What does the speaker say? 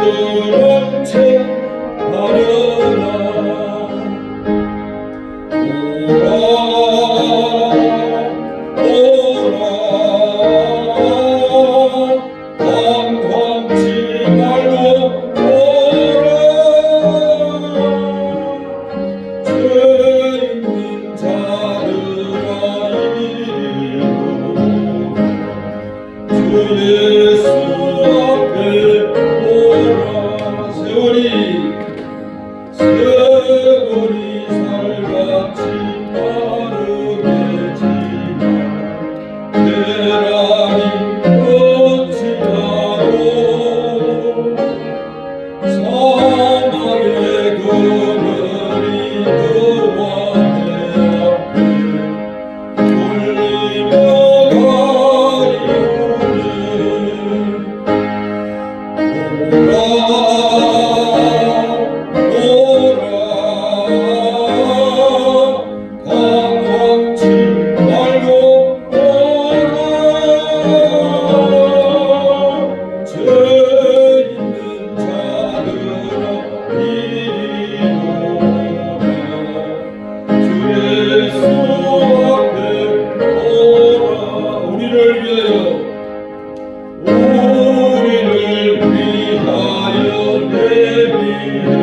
하늘은 채 버려라 오라 오라 방황지 말로 죄 있는 자들아 이리로 주 예수. Amen.